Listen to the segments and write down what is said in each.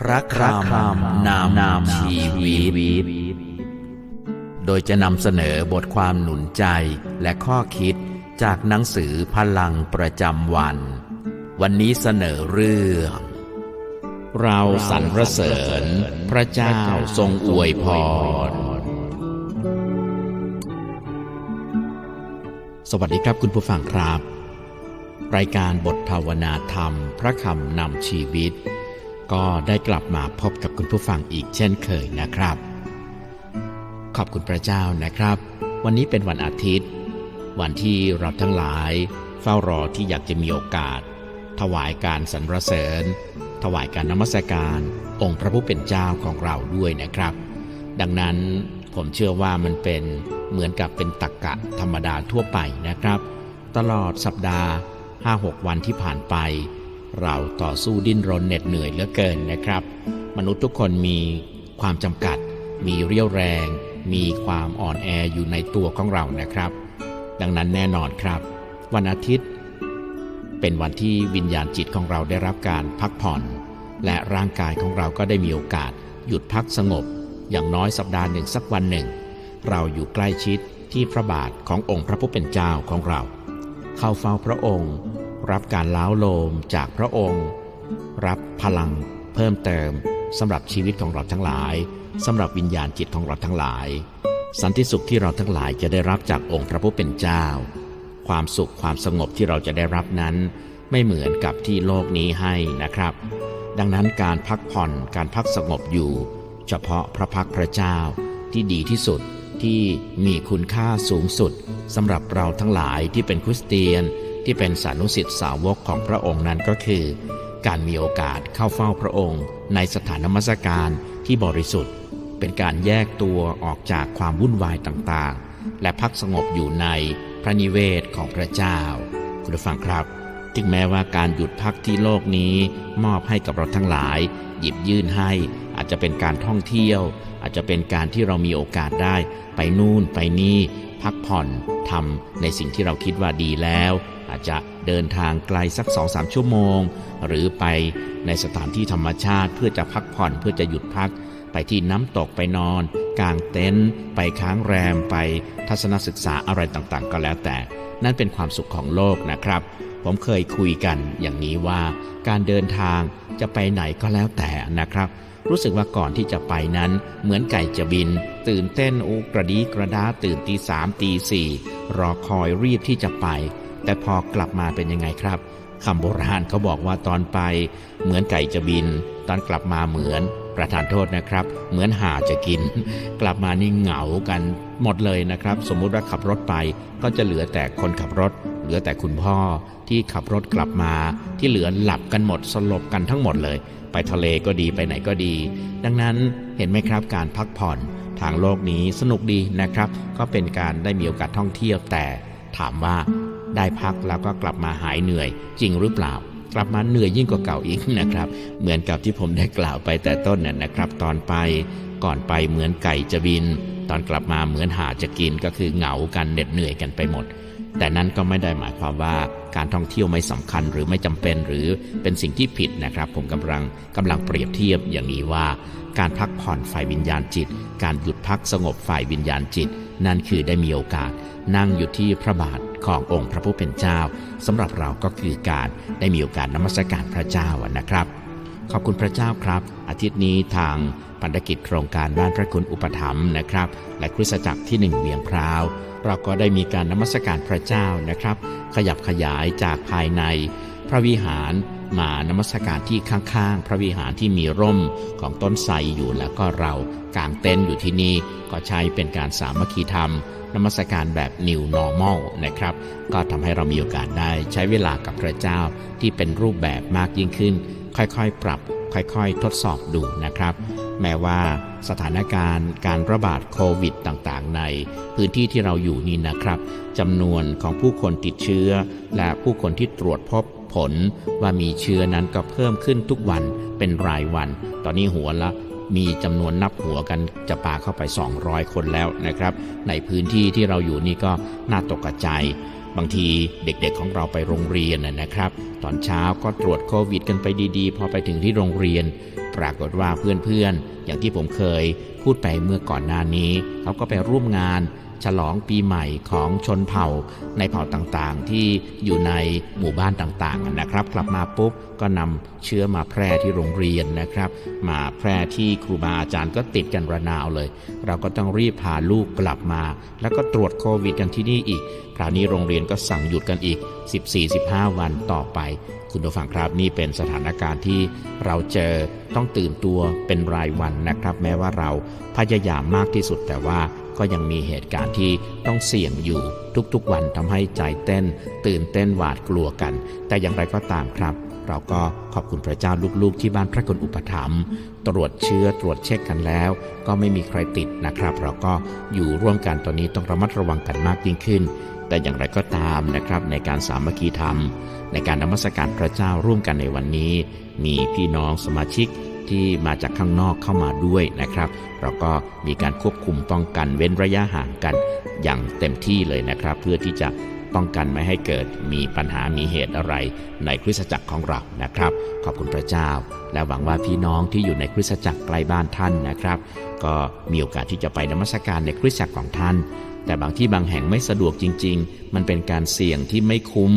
พระคำนามนามชีวิต โดยจะนำเสนอบทความหนุนใจและข้อคิดจากหนังสือพลังประจำวัน วันนี้เสนอเรื่อง เราสรรเสริญ พระเจ้าทรงอวยพร สวัสดีครับคุณผู้ฟังครับ รายการบทภาวนาธรรม พระคำนำชีวิต ก็ได้กลับมาพบกับคุณผู้ฟังอีกเช่นเคยนะครับ ขอบคุณพระเจ้านะครับ วันนี้เป็นวันอาทิตย์ วันที่เราทั้งหลาย เฝ้ารอที่อยากจะมีโอกาส ถวายการสรรเสริญ ถวายการนมัสการ องค์พระผู้เป็นเจ้าของเราด้วยนะครับ ดังนั้นผมเชื่อว่ามันเป็นเหมือนกับเป็นตักกะธรรมดาทั่วไปนะครับ ตลอดสัปดาห์ 5-6 วันที่ผ่านไป เราต่อสู้ดิ้นรนเหน็ดเหนื่อยเหลือเกินนะครับ มนุษย์ทุกคนมีความจำกัด มีเรี่ยวแรง มีความอ่อนแออยู่ในตัวของเรานะครับ ดังนั้นแน่นอนครับ วันอาทิตย์ เป็นวันที่วิญญาณจิตของเราได้รับการพักผ่อน และร่างกายของเราก็ได้มีโอกาส หยุดพักสงบ อย่างน้อยสัปดาห์หนึ่งสักวันหนึ่ง เราอยู่ใกล้ชิดที่พระบาทขององค์พระผู้เป็นเจ้าของเรา เข้าเฝ้าพระองค์ รับการล้าวโลมจากพระองค์ รับพลังเพิ่มเติมสำหรับชีวิตของเราทั้งหลายสำหรับวิญญาณจิตของเราทั้งหลาย สันติสุขที่เราทั้งหลายจะได้รับจากองค์พระผู้เป็นเจ้า ความสุขความสงบที่เราจะได้รับนั้น ไม่เหมือนกับที่โลกนี้ให้นะครับ ดังนั้นการพักผ่อนการพักสงบอยู่ เฉพาะพระพักพระเจ้าที่ดีที่สุดที่มีคุณค่าสูงสุดสำหรับเราทั้งหลายที่เป็นคริสเตียน ที่เป็นสานุสิทธิสาวกของพระองค์นั้นก็คือ การมีโอกาสเข้าเฝ้าพระองค์ ในสถานนมัสการที่บริสุทธิ์ เป็นการแยกตัวออกจากความวุ่นวายต่างๆ และพักสงบอยู่ในพระนิเวศของพระเจ้า คุณผู้ฟังครับ ถึงแม้ว่าการหยุดพักที่โลกนี้มอบให้กับเราทั้งหลาย หยิบยื่นให้อาจจะเป็นการท่องเที่ยว อาจจะเป็นการที่เรามีโอกาสได้ไปนู่นไปนี่ พักผ่อนทำในสิ่งที่เราคิดว่าดีแล้ว อาจจะเดินทางไกลสัก2อสชั่วโมง หรือไปในสถานที่ธรรมชาติเพื่อจะพักผ่อนเพื่อจะหยุดพัก ไปที่น้ำตกไปนอนกางเต็นท์ไปค้างแรมไปทัศนศึกษาอะไรต่างๆ ก็แล้วแต่ นั่นเป็นความสุขของโลกนะครับ ผมเคยคุยกันอย่างนี้ว่า การเดินทางจะไปไหนก็แล้วแต่นะครับ รู้สึกว่าก่อนที่จะไปนั้น เหมือนไก่จะบิน ตื่นเต้นโอกระดีกระดาตื่นตีสามตีสี่รอคอยรีบที่จะไป แต่พอกลับมาเป็นยังไงครับคำโบราณเขาบอกว่าตอนไป เหมือนไก่จะบิน ตอนกลับมาเหมือนประธานโทษนะครับ เหมือนห่าจะกิน กลับมานี่เหงากันหมดเลยนะครับ สมมุติว่าขับรถไปก็จะเหลือแต่คนขับรถ เหลือแต่คุณพ่อที่ขับรถกลับมา ที่เหลือหลับกันหมดสลบกันทั้งหมดเลย ไปทะเลก็ดีไปไหนก็ดี ดังนั้นเห็นไหมครับการพักผ่อนทางโลกนี้สนุกดีนะครับ ก็เป็นการได้มีโอกาสท่องเที่ยวแต่ถามว่า ได้พักแล้วก็กลับมาหายเหนื่อย จริงหรือเปล่า กลับมาเหนื่อยยิ่งกว่าเก่าอีกนะครับ เหมือนกับที่ผมได้กล่าวไปแต่ต้นน่ะนะครับ ตอนไปก่อนไปเหมือนไก่จะบิน ตอนกลับมาเหมือนหาจะกินก็คือเหงากันเหน็ดเหนื่อยกันไปหมด แต่นั้นก็ไม่ได้หมายความว่าการท่องเที่ยวไม่สำคัญหรือไม่จำเป็นหรือเป็นสิ่งที่ผิดนะครับ ผมกำลังกำลังเปรียบเทียบอย่างนี้ว่า การพักผ่อนฝ่ายวิญญาณจิต การหยุดพักสงบฝ่ายวิญญาณจิต นั่นคือได้มีโอกาส นั่งอยู่ที่พระบาท ขององค์พระผู้เป็นเจ้าสำหรับเราก็คือการได้มีโอกาสนมัสการพระเจ้านะครับ ขอบคุณพระเจ้าครับ อาทิตย์นี้ทางพันธกิจโครงการบ้านพระคุณอุปถัมภ์นะครับ และคริสตจักรที่หนึ่งเวียงพร้าวเราก็ได้มีการนมัสการพระเจ้านะครับ ขยับขยายจากภายใน พระวิหารมานมัสการที่ข้างๆ พระวิหารที่มีร่มของต้นไทรอยู่แล้วก็เรากางเต็นท์อยู่ที่นี่ก็ใช้เป็นการสามัคคีธรรม นมัสการแบบ New Normal นะครับ ก็ทำให้เรามีโอกาสได้ใช้เวลากับพระเจ้าที่เป็นรูปแบบมากยิ่งขึ้น ค่อยๆ ปรับ ค่อยๆ ทดสอบดูนะครับ แม้ว่าสถานการณ์การระบาดโควิดต่างๆ ในพื้นที่ที่เราอยู่นี่นะครับจำนวนของผู้คนติดเชื้อ และผู้คนที่ตรวจพบผลว่ามีเชื้อนั้นก็เพิ่มขึ้นทุกวันเป็นรายวัน ตอนนี้หัวละ มีจำนวนนับหัวกันจะปาเข้าไป 200 คนแล้วนะครับ ในพื้นที่ที่เราอยู่นี่ก็น่าตกใจ บางทีเด็กๆของเราไปโรงเรียนนะนะครับ ตอนเช้าก็ตรวจโควิดกันไปดีๆ พอไปถึงที่โรงเรียน ปรากฏว่าเพื่อนๆ อย่างที่ผมเคยพูดไปเมื่อก่อนหน้านี้ เขาก็ไปร่วมงาน ฉลองปีใหม่ของชนเผ่าในเผ่าต่างๆ ที่อยู่ในหมู่บ้านต่างๆนะครับ กลับมาปุ๊บก็นำเชื้อมาแพร่ที่โรงเรียนนะครับ มาแพร่ที่ครูบาอาจารย์ก็ติดกันระนาวเลย เราก็ต้องรีบพาลูกกลับมา แล้วก็ตรวจโควิดกันที่นี่อีก คราวนี้โรงเรียนก็สั่งหยุดกันอีก 14-15 วันต่อไปคุณผู้ฟังครับนี่เป็นสถานการณ์ที่เราเจอต้องตื่นตัวเป็นรายวันนะครับ แม้ว่าเราพยายามมากที่สุดแต่ว่า ก็ยังมีเหตุการณ์ที่ต้องเสี่ยงอยู่ทุกๆวันทำให้ใจเต้น ตื่นเต้นหวาดกลัวกัน แต่อย่างไรก็ตามครับ เราก็ขอบคุณพระเจ้าลูกๆ ที่บ้านพระคุณอุปถัมภ์ตรวจเชื้อตรวจเช็คกันแล้ว ก็ไม่มีใครติดนะครับ เราก็อยู่ร่วมกันตอนนี้ต้องระมัดระวังกันมากยิ่งขึ้นแต่อย่างไรก็ตามนะครับในการสามัคคีธรรม ในการนมัสการพระเจ้าร่วมกันในวันนี้ มีพี่น้องสมาชิก ที่มาจากข้างนอกเข้ามาด้วยนะครับ เราก็มีการควบคุมป้องกันเว้นระยะห่างกันอย่างเต็มที่เลยนะครับ เพื่อที่จะป้องกันไม่ให้เกิดมีปัญหามีเหตุอะไรในคริสตจักรของเรานะครับ ขอบคุณพระเจ้า และหวังว่าพี่น้องที่อยู่ในคริสตจักรใกล้บ้านท่านนะครับ ก็มีโอกาสที่จะไปนมัสการในคริสตจักรของท่าน แต่บางที่บางแห่งไม่สะดวกจริง ๆ มันเป็นการเสี่ยงที่ไม่คุ้ม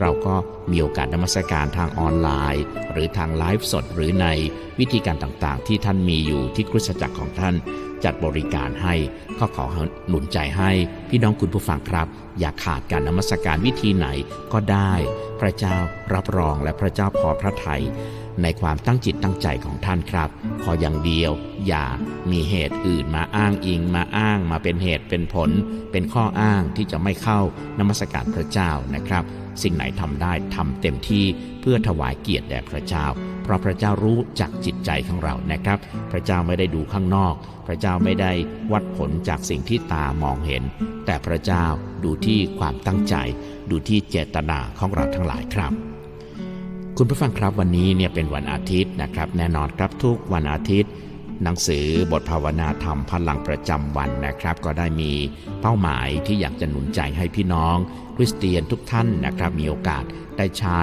เราก็มีโอกาสนมัสการทางออนไลน์ หรือทางไลฟ์สดหรือในวิธีการต่างๆ ที่ท่านมีอยู่ที่คริสตจักรของท่านจัดบริการให้ก็ขอหนุนใจให้พี่น้องคุณผู้ฟังครับ อย่าขาดการนมัสการวิธีไหนก็ได้ พระเจ้ารับรองและพระเจ้าพอพระทัย ในความตั้งจิตตั้งใจของท่านครับ ขออย่างเดียว อย่ามีเหตุอื่นมาอ้างอิงมาอ้างมาเป็นเหตุเป็นผล เป็นข้ออ้างที่จะไม่เข้านมัสการพระเจ้านะครับ สิ่งไหนทำได้ทำเต็มที่เพื่อถวายเกียรติแด่พระเจ้า เพราะพระเจ้ารู้จักจิตใจของเรานะครับ พระเจ้าไม่ได้ดูข้างนอก พระเจ้าไม่ได้วัดผลจากสิ่งที่ตามองเห็น แต่พระเจ้าดูที่ความตั้งใจ ดูที่เจตนาของเราทั้งหลายครับ คุณผู้ฟังครับวันนี้เนี่ยเป็นวันอาทิตย์นะครับ แน่นอนครับทุกวันอาทิตย์ หนังสือบทภาวนาธรรมพลังประจำวันนะครับ ก็ได้มีเป้าหมายที่อยากจะหนุนใจให้พี่น้อง คริสเตียนทุกท่านนะครับมีโอกาสได้ใช้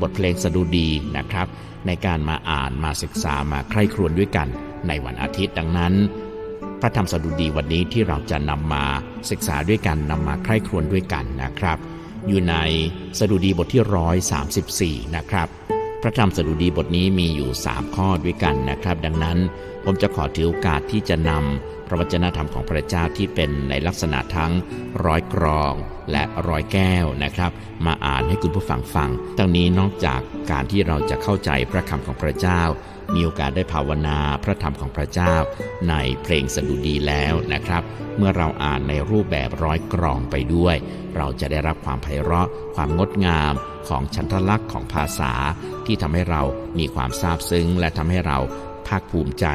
บทเพลงสดุดีนะครับ ในการมาอ่านมาศึกษามาใคร่ครวญด้วยกันในวันอาทิตย์ดังนั้น พระธรรมสดุดีวันนี้ที่เราจะนำมาศึกษาด้วยกันนำมาใคร่ครวญด้วยกันนะครับ อยู่ในสดุดีบทที่ 134 นะครับ พระธรรมสดุดีบทนี้มีอยู่ 3 ข้อด้วยกันนะครับ ดังนั้นผมจะขอถือโอกาสที่จะนำพระวจนะธรรมของพระเจ้าที่เป็นในลักษณะทั้งร้อยกรองและร้อยแก้วนะครับ มาอ่านให้คุณผู้ฟังฟังทั้งนี้นอกจากการที่เราจะเข้าใจพระคำของพระเจ้า มีโอกาสได้ภาวนาพระธรรมของพระเจ้า ในเพลงสดุดีแล้วนะครับ เมื่อเราอ่านในรูปแบบร้อยกรองไปด้วย เราจะได้รับความไพเราะ ความงดงาม ของชันทลักษณ์ของภาษาที่ทำให้เรามีความซาบซึ้ง และทำให้เราภาคภูมิใจ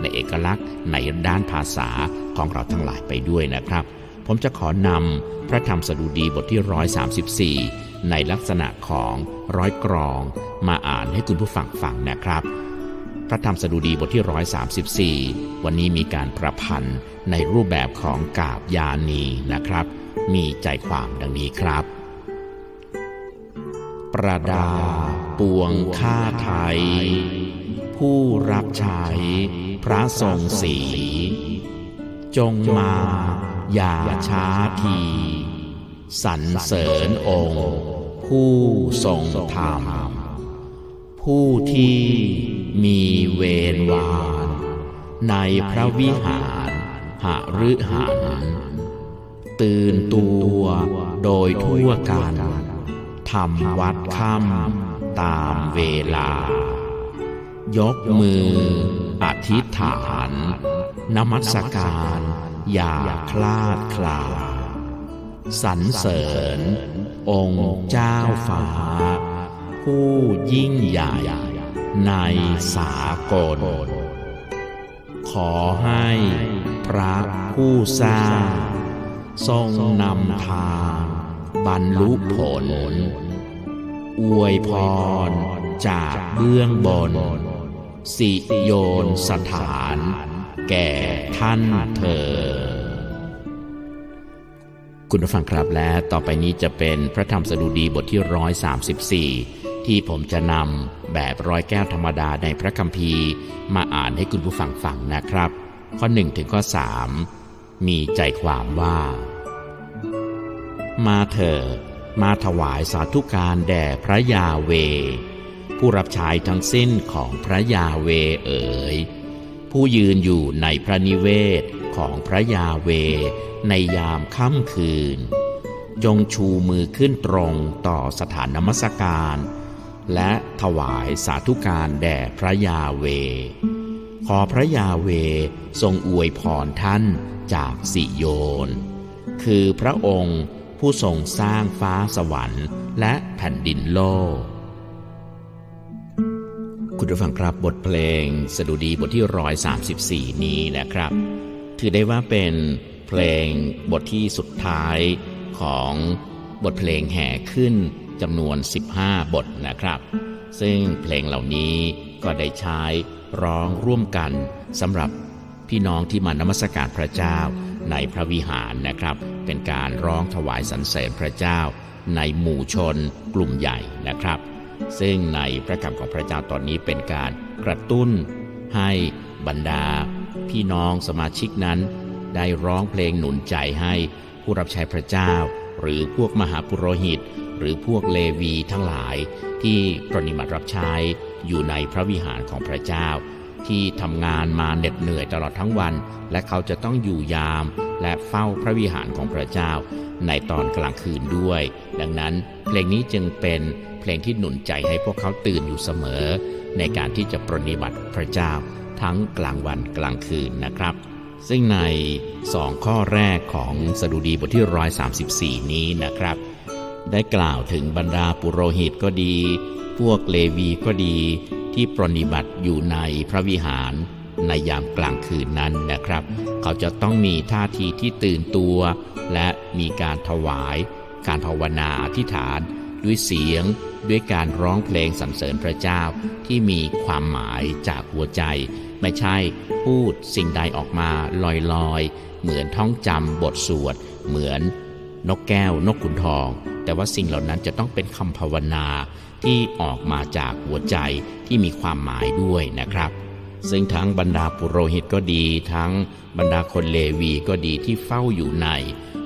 ในเอกลักษณ์ในด้านภาษาของเราทั้งหลายไปด้วยนะครับ ผมจะขอนำพระธรรมสดุดีบทที่ 134 ในลักษณะของร้อยกรอง มาอ่านให้คุณผู้ฟังฟังนะครับ พระธรรมสดุดีบทที่ 134 วันนี้มีการประพันธ์ในรูปแบบของกาบยานีนะครับ มีใจความดังนี้ครับ ประดาปวงข้าไทย ผู้รับใช้พระทรงศีจงมาอย่าช้าที สรรเสริญองค์ ผู้ทรงธรรม ผู้ที่มีเวรวาน ในพระวิหารหฤหันตื่นตัวโดยทั่วกัน ทำวัดค่ำตามเวลา ยกมือ อธิษฐาน นมัสการ อย่าคลาดคลาสรรเสริญ องค์เจ้าฟ้า ผู้ยิ่งใหญ่ในสากล ขอให้พระผู้สร้างทรงนำทางบรรลุผล อวยพร จากเบื้องบน สิโยนสถาน แก่ท่านเธอ คุณผู้ฟังครับและต่อไปนี้จะเป็นพระธรรมสดุดีบทที่134ที่ผมจะนำแบบร้อยแก้วธรรมดาในพระคัมภีร์มาอ่านให้คุณผู้ฟังฟังนะครับ ข้อ1ถึงข้อ3มีใจความว่า มาเถิด มาถวายสาธุการแด่พระยาเว ผู้รับใช้ทั้งสิ้นของพระยาเวเอ๋ยผู้ยืนอยู่ในพระนิเวศของพระยาเวในยามค่ำคืน จงชูมือขึ้นตรงต่อสถานนมัสการ และถวายสาธุการแด่พระยาเว ขอพระยาเวทรงอวยพรท่านจากสิโยน คือพระองค์ ผู้ทรงสร้างฟ้าสวรรค์และแผ่นดินโลก คุณผู้ฟังครับบทเพลงสดุดีบทที่134นี้นะครับ ถือได้ว่าเป็นเพลงบทที่สุดท้ายของบทเพลงแห่ขึ้นจำนวน 15 บทนะครับ ซึ่งเพลงเหล่านี้ก็ได้ใช้ร้องร่วมกันสำหรับพี่น้องที่มานมัสการพระเจ้า ในพระวิหารนะครับ เป็นการร้องถวายสรรเสริญพระเจ้า ในหมู่ชนกลุ่มใหญ่นะครับ ซึ่งในพระคำของพระเจ้าตอนนี้เป็นการกระตุ้นให้บรรดา พี่น้องสมาชิกนั้น ได้ร้องเพลงหนุนใจให้ผู้รับใช้พระเจ้า หรือพวกมหาปุโรหิต หรือพวกเลวีทั้งหลายที่ปฏิบัติรับใช้อยู่ในพระวิหารของพระเจ้า ที่ทำงานมาเหน็ดเหนื่อยตลอดทั้งวัน และเขาจะต้องอยู่ยามและเฝ้าพระวิหารของพระเจ้า ในตอนกลางคืนด้วย ดังนั้นเพลงนี้จึงเป็นเพลงที่หนุนใจให้พวกเขาตื่นอยู่เสมอ ในการที่จะปรนนิบัติพระเจ้าทั้งกลางวันกลางคืนนะครับ ซึ่งในสองข้อแรกของสดุดีบทที่ 134 นี้นะครับ ได้กล่าวถึงบรรดาปุโรหิตก็ดี พวกเลวีก็ดี ที่ปรนิบัติอยู่ในพระวิหารในยามกลางคืนนั้นนะครับ เขาจะต้องมีท่าทีที่ตื่นตัว และมีการถวาย การภาวนาอธิษฐาน ด้วยเสียง ด้วยการร้องเพลงสรรเสริญพระเจ้าที่มีความหมายจากหัวใจ ไม่ใช่พูดสิ่งใดออกมาลอยๆ เหมือนท่องจำบทสวด เหมือนนกแก้วนกขุนทอง แต่ว่าสิ่งเหล่านั้นจะต้องเป็นคำภาวนาที่ออกมาจากหัวใจที่มีความหมายด้วยนะครับ ซึ่งทั้งบรรดาปุโรหิตก็ดี ทั้งบรรดาคนเลวีก็ดีที่เฝ้าอยู่ใน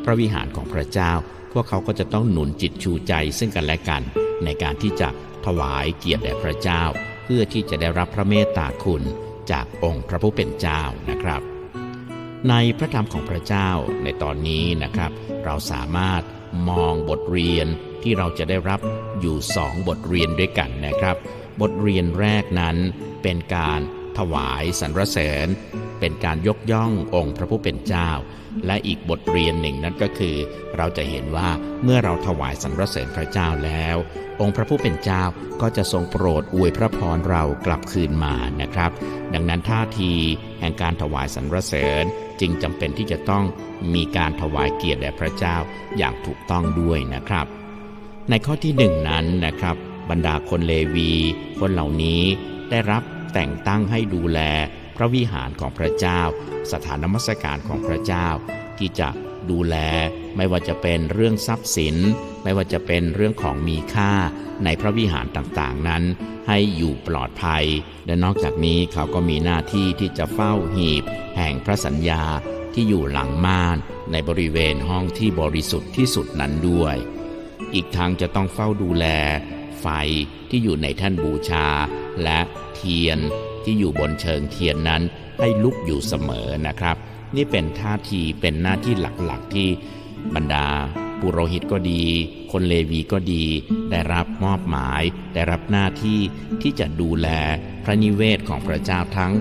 พระวิหารของพระเจ้า พวกเขาก็จะต้องหนุนจิตชูใจซึ่งกันและกัน ในการที่จะถวายเกียรติแด่พระเจ้า เพื่อที่จะได้รับพระเมตตาคุณจากองค์พระผู้เป็นเจ้านะครับ ในพระธรรมของพระเจ้าในตอนนี้นะครับ เราสามารถ มองบทเรียนที่เราจะได้รับอยู่สองบทเรียนด้วยกันนะครับ บทเรียนแรกนั้นเป็นการ ถวายสรรเสริญ เป็นการยกย่ององค์พระผู้เป็นเจ้า และอีกบทเรียนหนึ่งนั่นก็คือ เราจะเห็นว่าเมื่อเราถวายสรรเสริญพระเจ้าแล้ว องค์พระผู้เป็นเจ้าก็จะทรงโปรดอวยพระพรเรากลับคืนมานะครับ ดังนั้นท่าทีแห่งการถวายสรรเสริญจึงจำเป็นที่จะต้องมีการถวายเกียรติแด่พระเจ้าอย่างถูกต้องด้วยนะครับ ในข้อที่หนึ่งนั้นนะครับ บรรดาคนเลวี คนเหล่านี้ได้รับ แต่งตั้งให้ดูแลพระวิหารของพระเจ้า สถานนมัสการของพระเจ้า ที่จะดูแลไม่ว่าจะเป็นเรื่องทรัพย์สิน ไม่ว่าจะเป็นเรื่องของมีค่าในพระวิหารต่างๆนั้น ให้อยู่ปลอดภัย และนอกจากนี้เขาก็มีหน้าที่ที่จะเฝ้าหีบ แห่งพระสัญญาที่อยู่หลังม่าน ในบริเวณห้องที่บริสุทธิ์ที่สุดนั้นด้วย อีกทั้งจะต้องเฝ้าดูแล ไฟที่อยู่ในแท่านบูชา และเทียนที่อยู่บนเชิงเทียนนั้นให้ลุกอยู่เสมอนะครับ นี่เป็นท่าทีเป็นหน้าที่หลักๆที่บรรดาปุโรหิตก็ดี คนเลวีก็ดี ได้รับมอบหมาย ได้รับหน้าที่ที่จะดูแลพระนิเวศของพระเจ้าทั้ง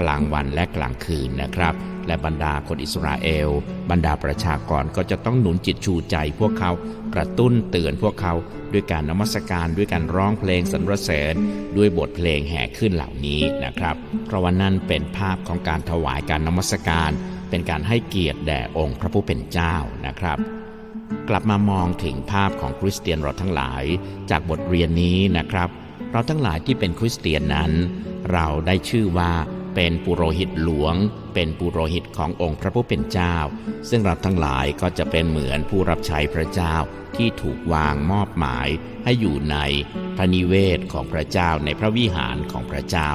กลางวันและกลางคืนนะครับ และบรรดาคนอิสราเอล บรรดาประชากรก็จะต้องหนุนจิตชูใจพวกเขากระตุ้นเตือนพวกเขาด้วยการนมัสการด้วยการร้องเพลงสรรเสริญ ด้วยบทเพลงแห่ขึ้นเหล่านี้นะครับเพราะว่านั่นเป็นภาพของการถวายการนมัสการ เป็นการให้เกียรติแด่องค์พระผู้เป็นเจ้านะครับกลับมามองถึงภาพของคริสเตียนเราทั้งหลาย จากบทเรียนนี้นะครับ เราทั้งหลายที่เป็นคริสเตียนนั้น เราได้ชื่อว่า เป็นปุโรหิตหลวง เป็นปุโรหิตขององค์พระผู้เป็นเจ้า ซึ่งเราทั้งหลายก็จะเป็นเหมือนผู้รับใช้พระเจ้าที่ถูกวางมอบหมาย ให้อยู่ในพระนิเวศของพระเจ้าในพระวิหารของพระเจ้า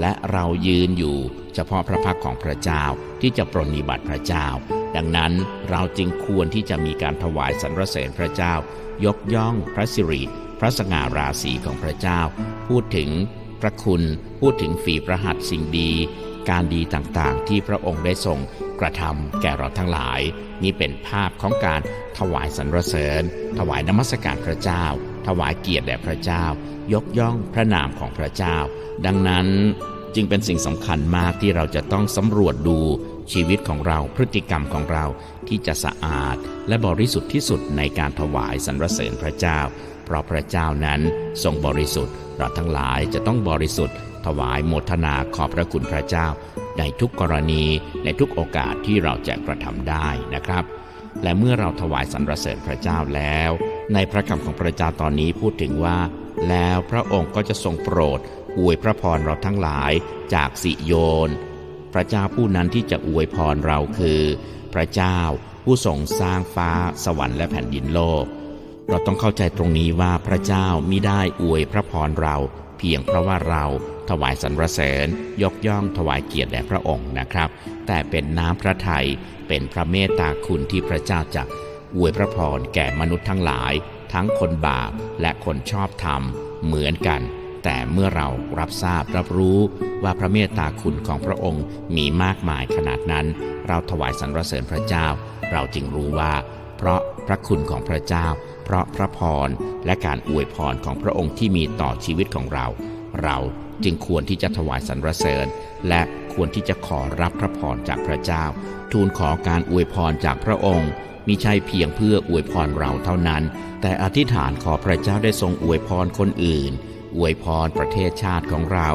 และเรายืนอยู่เฉพาะพระพักของพระเจ้าที่จะปรนนิบัติพระเจ้า ดังนั้นเราจึงควรที่จะมีการถวายสรรเสริญพระเจ้า ยกย่องพระสิริพระสง่าราศีของพระเจ้า พูดถึง พระคุณพูดถึงฝีพระหัตถ์สิ่งดี การดีต่างๆ ที่พระองค์ได้ทรงกระทำแก่เราทั้งหลาย นี่เป็นภาพของการถวายสรรเสริญ ถวายนมัสการพระเจ้า ถวายเกียรติแด่พระเจ้า ยกย่องพระนามของพระเจ้า ดังนั้นจึงเป็นสิ่งสำคัญมากที่เราจะต้องสำรวจดูชีวิตของเราพฤติกรรมของเราที่จะสะอาด และบริสุทธิ์ที่สุดในการถวายสรรเสริญพระเจ้า เพราะพระเจ้านั้นทรงบริสุทธิ์เราทั้งหลายจะต้องบริสุทธิ์ ถวายโมทนาขอบพระคุณพระเจ้า ในทุกกรณีในทุกโอกาสที่เราจะกระทำได้นะครับ และเมื่อเราถวายสรรเสริญพระเจ้าแล้ว ในพระคำของพระเจ้าตอนนี้พูดถึงว่า แล้วพระองค์ก็จะทรงโปรดอวยพระพรเราทั้งหลายจากสิโยน พระเจ้าผู้นั้นที่จะอวยพรเราคือ พระเจ้าผู้ทรงสร้างฟ้าสวรรค์และแผ่นดินโลก เราต้องเข้าใจตรงนี้ว่าพระเจ้ามิได้อวยพระพรเรา เพียงเพราะว่าเราถวายสรรเสริญ ยกย่องถวายเกียรติแด่พระองค์นะครับ แต่เป็นน้ำพระทัยเป็นพระเมตตาคุณที่พระเจ้าจะอวยพระพรแก่มนุษย์ทั้งหลาย ทั้งคนบาปและคนชอบธรรมเหมือนกัน แต่เมื่อเรารับทราบรับรู้ว่าพระเมตตาคุณของพระองค์มีมากมายขนาดนั้น เราถวายสรรเสริญพระเจ้า เราจึงรู้ว่า เพราะพระคุณของพระเจ้า เพราะพระพรและการอวยพรของพระองค์ที่มีต่อชีวิตของเรา เราจึงควรที่จะถวายสรรเสริญ และควรที่จะขอรับพระพรจากพระเจ้า ทูลขอการอวยพรจากพระองค์มิใช่เพียงเพื่ออวยพรเราเท่านั้น แต่อธิษฐานขอพระเจ้าได้ทรงอวยพรคนอื่น อวยพรประเทศชาติของเรา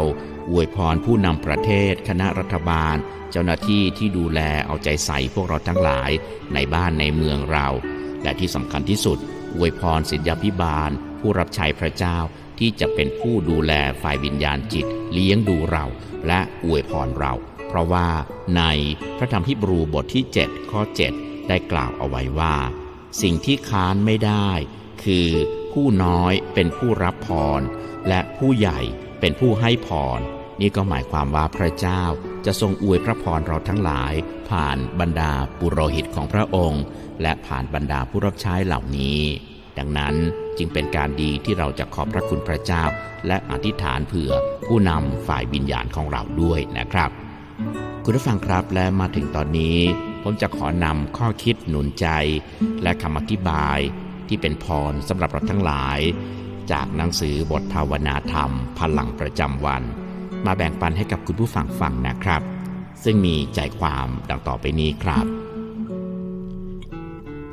อวยพรผู้นำประเทศ คณะรัฐบาล เจ้าหน้าที่ที่ดูแลเอาใจใส่พวกเราทั้งหลายในบ้านในเมืองเรา และที่สำคัญที่สุด อวยพรศิษยาพิบาล ผู้รับใช้พระเจ้าที่จะเป็นผู้ดูแลฝ่ายวิญญาณจิต เลี้ยงดูเรา และอวยพรเรา เพราะว่าในพระธรรมฮิบรูบทที่ 7 ข้อ 7 ได้กล่าวเอาไว้ว่า สิ่งที่ค้านไม่ได้ คือผู้น้อยเป็นผู้รับพร และผู้ใหญ่เป็นผู้ให้พร นี่ก็หมายความว่าพระเจ้าจะทรงอวยพระพรเราทั้งหลาย ผ่านบรรดาปุโรหิตของพระองค์ และผ่านบรรดาผู้รับใช้เหล่านี้ ดังนั้นจึงเป็นการดีที่เราจะขอบพระคุณพระเจ้า และอธิษฐานเผื่อผู้นำฝ่ายวิญญาณของเราด้วยนะครับ คุณผู้ฟังครับและมาถึงตอนนี้ ผมจะขอนำข้อคิดหนุนใจ และคำอธิบายที่เป็นพรสำหรับเราทั้งหลาย จากหนังสือบทภาวนาธรรม พลังประจำวัน มาแบ่งปันให้กับคุณผู้ฟังฟังนะครับ ซึ่งมีใจความดังต่อไปนี้ครับ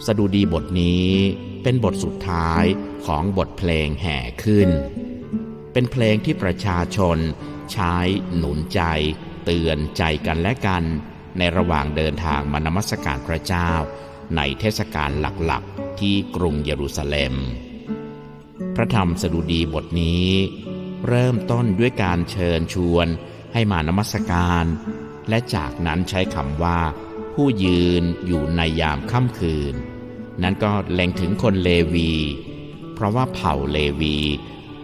สดุดีบทนี้เป็นบทสุดท้ายของบทเพลงแห่ขึ้น เป็นเพลงที่ประชาชน ใช้หนุนใจ เตือนใจกันและกัน ในระหว่างเดินทางมานมัสการพระเจ้า ในเทศกาลหลักๆ ที่กรุงเยรูซาเล็ม พระธรรมสดุดีบทนี้ เริ่มต้นด้วยการเชิญชวนให้มานมัสการ และจากนั้นใช้คำว่า ผู้ยืนอยู่ในยามค่ำคืน นั้นก็เล็งถึงคนเลวี เพราะว่าเผ่าเลวี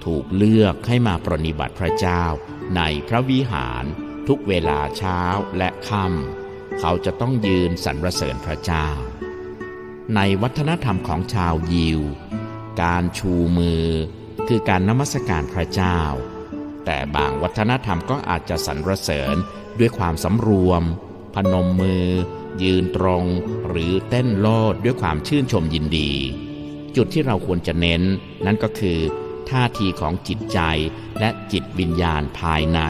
ถูกเลือกให้มาปรนนิบัติพระเจ้าในพระวิหารทุกเวลาเช้าและค่ำเขาจะต้องยืนสรรเสริญพระเจ้า ในวัฒนธรรมของชาวยิว การชูมือคือการนมัสการพระเจ้า แต่บางวัฒนธรรมก็อาจจะสรรเสริญด้วยความสำรวม พนมมือ ยืนตรง หรือเต้นโลดด้วยความชื่นชมยินดี จุดที่เราควรจะเน้น นั่นก็คือ ท่าทีของจิตใจและจิตวิญญาณภายใน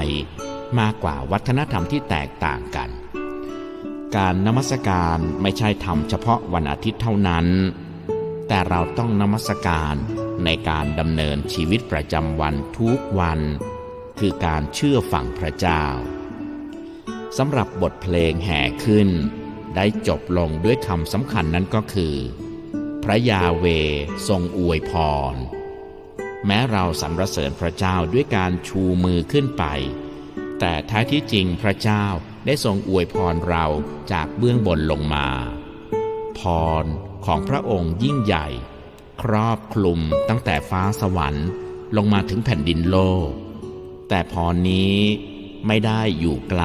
มากกว่าวัฒนธรรมที่แตกต่างกัน การนมัสการไม่ใช่ทำเฉพาะวันอาทิตย์เท่านั้น แต่เราต้องนมัสการในการดำเนินชีวิตประจำวันทุกวัน คือการเชื่อฟังพระเจ้าสำหรับบทเพลงแห่ขึ้น ได้จบลงด้วยคำสำคัญนั้นก็คือ พระยาเวทรงอวยพร แม้เราสรรเสริญพระเจ้าด้วยการชูมือขึ้นไป แต่ท้ายที่จริงพระเจ้าได้ทรงอวยพรเราจากเบื้องบนลงมา พรของพระองค์ยิ่งใหญ่ ครอบคลุมตั้งแต่ฟ้าสวรรค์ลงมาถึงแผ่นดินโลก แต่พรนี้ไม่ได้อยู่ไกล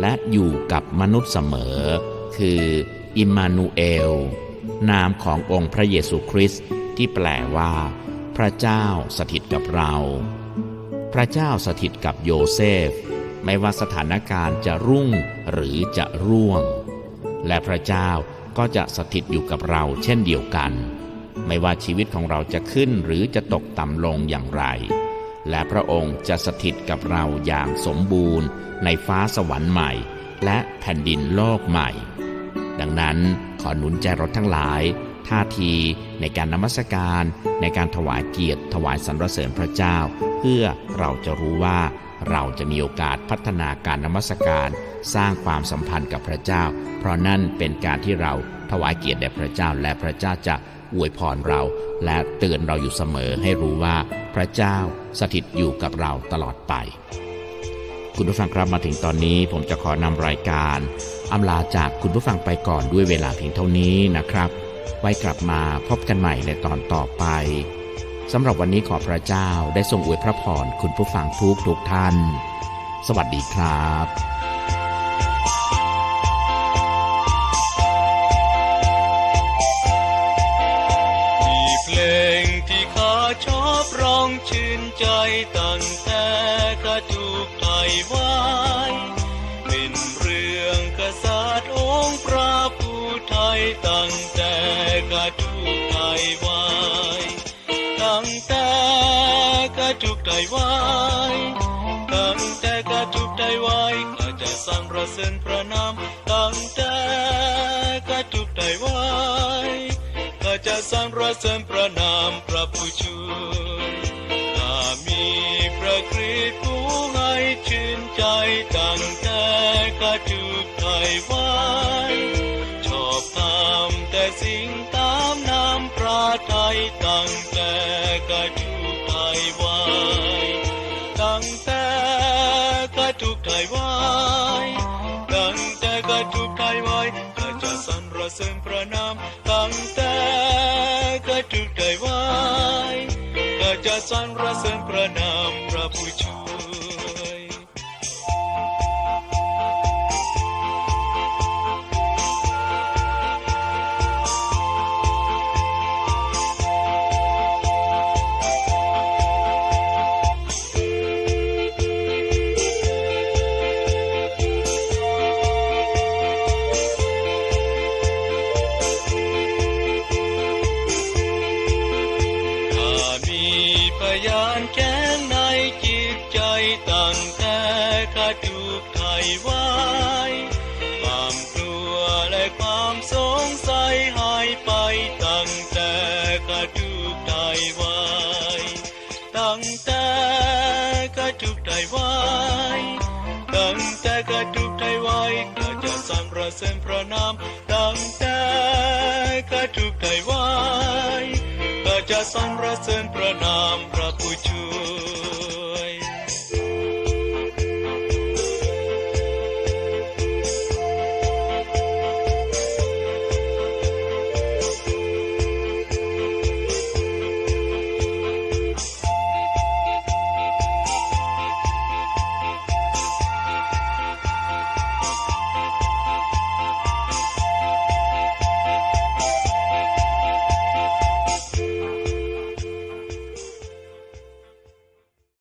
และอยู่กับมนุษย์เสมอ คือ อิมมานูเอล นามขององค์พระเยซูคริสต์ที่แปลว่า พระเจ้าสถิตกับเรา พระเจ้าสถิตกับโยเซฟ ไม่ว่าสถานการณ์จะรุ่งหรือจะร่วง และพระเจ้าก็จะสถิตอยู่กับเราเช่นเดียวกัน ไม่ว่าชีวิตของเราจะขึ้นหรือจะตกต่ำลงอย่างไร และพระองค์จะสถิตกับเราอย่างสมบูรณ์ในฟ้าสวรรค์ใหม่ และแผ่นดินโลกใหม่ ดังนั้นขอหนุนใจราทั้งหลาย ท่าทีในการนมัสการ ในการถวายเกียรติ ถวายสรรเสริญพระเจ้า เพื่อเราจะรู้ว่าเราจะมีโอกาสพัฒนาการนมัสการ สร้างความสัมพันธ์กับพระเจ้า เพราะนั่นเป็นการที่เราถวายเกียรติแด่พระเจ้าและพระเจ้าจะอวยพรเรา และเตือนเราอยู่เสมอให้รู้ว่าพระเจ้าสถิตอยู่กับเราตลอดไป คุณผู้ฟังครับมาถึงตอนนี้ผมจะขอนำรายการอำลาจากคุณผู้ฟังไปก่อนด้วยเวลาเพียงเท่านี้นะครับ ไว้กลับมาพบกันใหม่ในตอนต่อไปสำหรับวันนี้ขอพระเจ้าได้ทรงอวยพระพรคุณผู้ฟังทุกทุกท่าน สวัสดีครับมีเพลงที่ข้าชอบร้องชื่นใจตั้งแต่ ไว้เป็นเรื่องกษัตริย์องค์พระผู้ไทยตั้งแต่กระถูกไทยไว้ตั้งแต่กระถูกไทยไว้ตั้งแต่กระถูกไทยไว้ข้าจะสร้างประเสริญพระนามตั้งแต่กระถูกไทยไว้ข้าจะสร้างประเสริญพระนามพระผู้ช่วย ตั้งแต่กระถูกไทยไว้ ชอบทำแต่สิ่งตามน้ำพระทัยตั้งแต่กระถูกไทยไว้ตั้งแต่กระถูกไทยไว้ตั้งแต่กระถูกไทยไว้ข้าจะสรรเสริญพระนามตั้งแต่กระถูกไทยไว้ข้าจะสรรเสริญพระนามพระผู้ช่วย แต่กระดูกไทยไว้ตั้งแต่กระดูกไทยไว้ข้าจะสรรเสริญพระนามตั้งแต่กระดูกไทยไว้ข้าจะสรรเสริญพระนามพระผู้